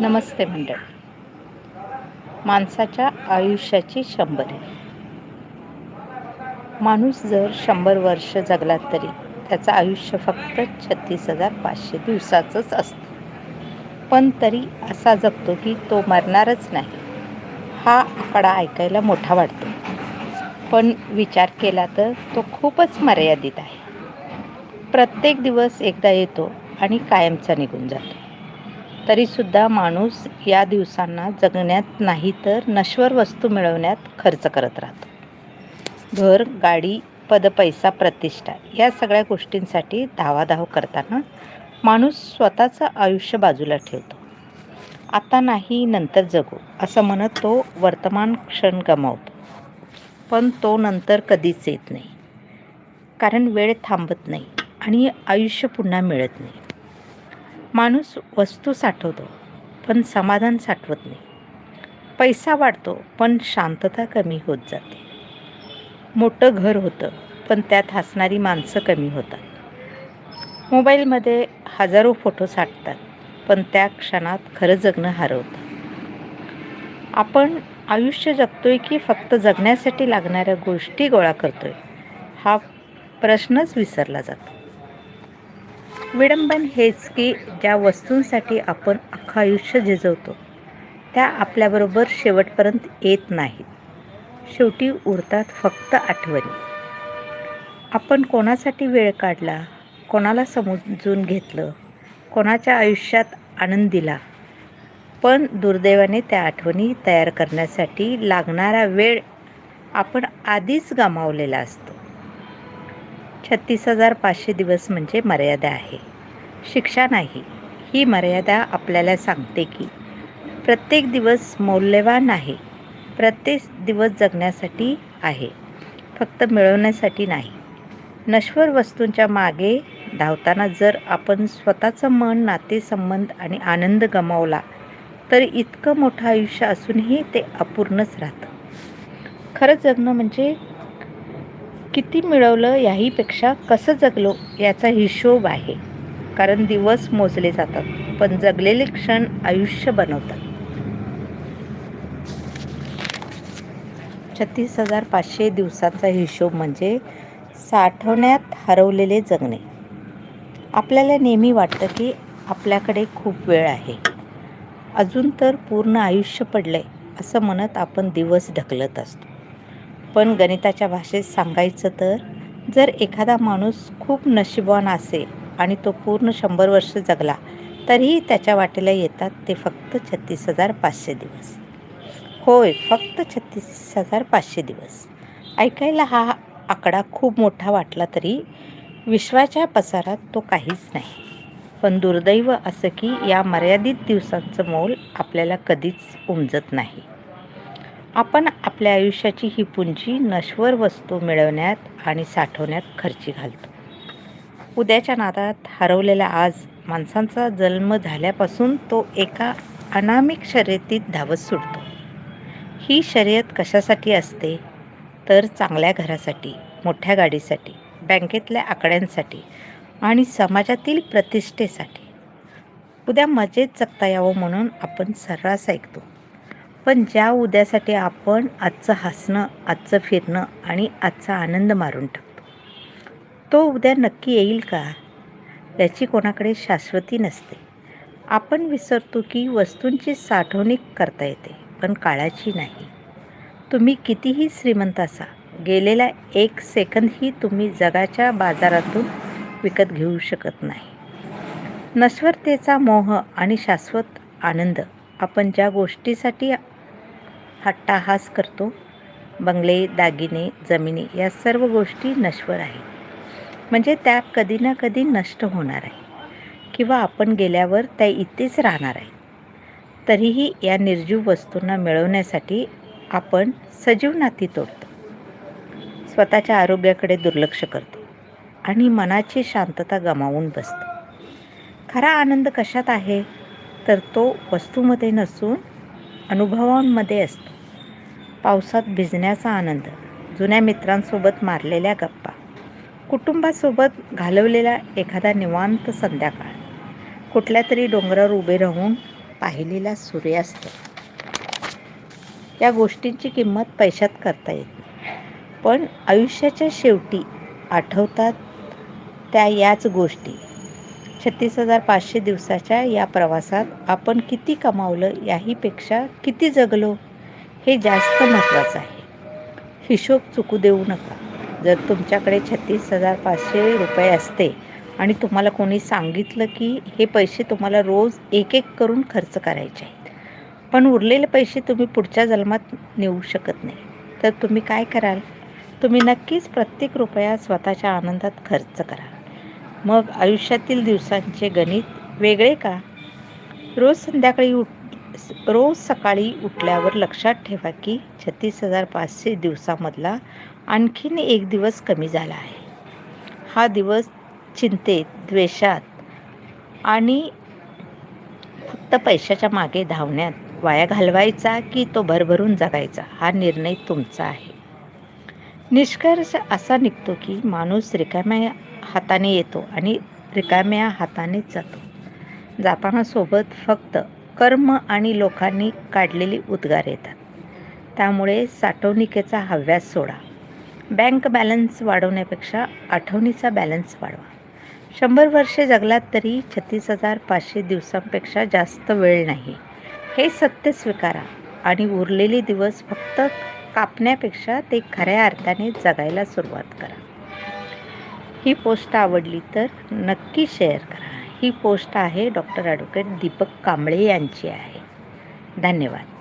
नमस्ते मंडळ. माणसाच्या आयुष्याची शंभर. माणूस जर शंभर वर्ष जगला तरी त्याचं आयुष्य फक्त छत्तीस हजार पाचशे दिवसाचंच असतं. पण तरी असा जगतो की तो मरणारच नाही. हा आकडा ऐकायला मोठा वाटतो. पण विचार केला तर तो खूपच मर्यादित आहे. प्रत्येक दिवस एकदा येतो आणि कायमचा निघून जातो. तरीसुद्धा माणूस या दिवसांना जगण्यात नाही तर नश्वर वस्तू मिळवण्यात खर्च करत राहतो. घर गाडी पद पैसा प्रतिष्ठा या सगळ्या गोष्टींसाठी धावाधाव करताना माणूस स्वतःचं आयुष्य बाजूला ठेवतो. आता नाही नंतर जगू असं म्हणत तो वर्तमान क्षण गमावतो. पण तो नंतर कधीच येत नाही. कारण वेळ थांबत नाही आणि आयुष्य पुन्हा मिळत नाही. माणूस वस्तू साठवतो पण समाधान साठवत नाही. पैसा वाढतो पण शांतता कमी होत जाते. मोठं घर होतं पण त्यात हसणारी माणसं कमी होतात. मोबाईलमध्ये हजारो फोटो साठतात पण त्या क्षणात खरं जगणं हरवतं. आपण आयुष्य जगतोय की फक्त जगण्यासाठी लागणाऱ्या गोष्टी गोळा करतोय हा प्रश्नच विसरला जातो. विडंबन हेच की ज्या वस्तूंसाठी आपण अख्खं आयुष्य झिजवतो त्या आपल्याबरोबर शेवटपर्यंत येत नाहीत. शेवटी उरतात फक्त आठवणी. आपण कोणासाठी वेळ काढला कोणाला समजून घेतलं कोणाच्या आयुष्यात आनंद दिला पण दुर्दैवाने त्या आठवणी तयार करण्यासाठी लागणारा वेळ आपण आधीच गमावलेला असतो. छत्तीस हजार पाचशे दिवस म्हणजे मर्यादा आहे. शिक्षा नाही. ही मर्यादा आपल्याला सांगते की प्रत्येक दिवस मौल्यवान आहे. प्रत्येक दिवस जगण्यासाठी आहे. फक्त मिळवण्यासाठी नाही. नश्वर वस्तूंच्या मागे धावताना जर आपण स्वतःचं मन नातेसंबंध आणि आनंद गमावला तर इतकं मोठं आयुष्य असूनही ते अपूर्णच राहतं. खरं जगणं म्हणजे किती मिळवलं याहीपेक्षा कसं जगलो याचा हिशोब आहे. कारण दिवस मोजले जातात पण जगलेले क्षण आयुष्य बनवतात. छत्तीस हजार पाचशे दिवसांचा हिशोब म्हणजे साठवण्यात हरवलेले जगणे. आपल्याला नेहमी वाटतं की आपल्याकडे खूप वेळ आहे. अजून तर पूर्ण आयुष्य पडलंय असं म्हणत आपण दिवस ढकलत असतो. पण गणिताच्या भाषेत सांगायचं तर जर एखादा माणूस खूप नशिबवान असेल आणि तो पूर्ण शंभर वर्ष जगला तरीही त्याच्या वाटेला येतात ते फक्त छत्तीस हजार पाचशे दिवस. होय फक्त छत्तीस हजार पाचशे दिवस. ऐकायला हा आकडा खूप मोठा वाटला तरी विश्वाच्या पसारात तो काहीच नाही. पण दुर्दैव असं की या मर्यादित दिवसांचं मोल आपल्याला कधीच उमजत नाही. आपण आपल्या आयुष्याची ही पुंजी नश्वर वस्तू मिळवण्यात आणि साठवण्यात खर्ची घालतो. उद्याच्या नादात हरवलेला आज माणसांचा जन्म झाल्यापासून तो एका अनामिक शर्यतीत धावत सुटतो. ही शर्यत कशासाठी असते? तर चांगल्या घरासाठी मोठ्या गाडीसाठी बँकेतल्या आकड्यांसाठी आणि समाजातील प्रतिष्ठेसाठी. उद्या मजेत जगता यावं म्हणून आपण सर्रास ऐकतो. पण ज्या उद्यासाठी आपण आजचं हसणं आजचं फिरणं आणि आजचा आनंद मारून टाकतो तो उद्या नक्की येईल का? याची कोणाकडे शाश्वती नसते. आपण विसरतो की वस्तूंची साठवणूक करता येते पण काळाची नाही. तुम्ही कितीही श्रीमंत असा गेलेला एक सेकंदही तुम्ही जगाच्या बाजारातून विकत घेऊ शकत नाही. नश्वरतेचा मोह आणि शाश्वत आनंद आपण ज्या गोष्टीसाठी हट्टाहास करतो. बंगले दागिने जमिनी या सर्व गोष्टी नश्वर आहे. म्हणजे त्या कधी ना कधी नष्ट होणार आहे. किंवा आपण गेल्यावर त्या इथेच राहणार आहे. तरीही या निर्जीव वस्तूंना मिळवण्यासाठी आपण सजीव नाती तोडतो. स्वतःच्या आरोग्याकडे दुर्लक्ष करतो आणि मनाची शांतता गमावून बसतो. खरा आनंद कशात आहे? तर तो वस्तूमध्ये नसून अनुभवांमध्ये असतो. पावसात भिजण्याचा आनंद जुन्या मित्रांसोबत मारलेल्या गप्पा कुटुंबासोबत घालवलेला एखादा निवांत संध्याकाळ कुठल्या तरी डोंगरावर उभे राहून पाहिलेला सूर्यास्त. या गोष्टींची किंमत पैशात करता येत पण आयुष्याच्या शेवटी आठवतात त्या याच गोष्टी. छत्तीस हजार पाचशे दिवसाच्या या प्रवासात आपण किती कमावलं याहीपेक्षा किती जगलो हे जास्त महत्त्वाचं आहे. हिशोब चुकू देऊ नका. जर तुमच्याकडे छत्तीस हजार पाचशे रुपये असते आणि तुम्हाला कोणी सांगितलं की हे पैसे तुम्हाला रोज एक एक करून खर्च करायचे आहेत पण उरलेले पैसे तुम्ही पुढच्या जन्मात नेऊ शकत नाही तर तुम्ही काय कराल? तुम्ही नक्कीच प्रत्येक रुपया स्वतःच्या आनंदात खर्च कराल. मग आयुष्यातील दिवसांचे गणित वेगळे का? रोज संध्याकाळी उठ रोज सकाळी उठल्यावर लक्षात ठेवा की छत्तीस हजार पाचशे दिवसामधला आणखीन एक दिवस कमी झाला आहे. हा दिवस चिंतेत द्वेषात आणि फक्त पैशाच्या मागे धावण्यात वाया घालवायचा की तो भरभरून जगायचा हा निर्णय तुमचा आहे. निष्कर्ष असा निघतो की माणूस रिकाम्या हाताने येतो आणि रिकाम्या हातानेच जातो. जाताना सोबत फक्त कर्म आणि लोकांनी काढलेली उद्गार येतात. त्यामुळे साठवणुकीचा हव्यास सोडा. बँक बॅलन्स वाढवण्यापेक्षा आठवणीचा बॅलन्स वाढवा. शंभर वर्षे जगलात तरी छत्तीस हजार पाचशे दिवसांपेक्षा जास्त वेळ नाही. हे सत्य स्वीकारा आणि उरलेले दिवस फक्त कापण्यापेक्षा ते खऱ्या अर्थाने जगायला सुरुवात करा. ही पोस्ट आवडली तर नक्की शेअर करा. ही पोस्ट आहे डॉक्टर ॲडव्होकेट दीपक कांबळे यांची आहे. धन्यवाद.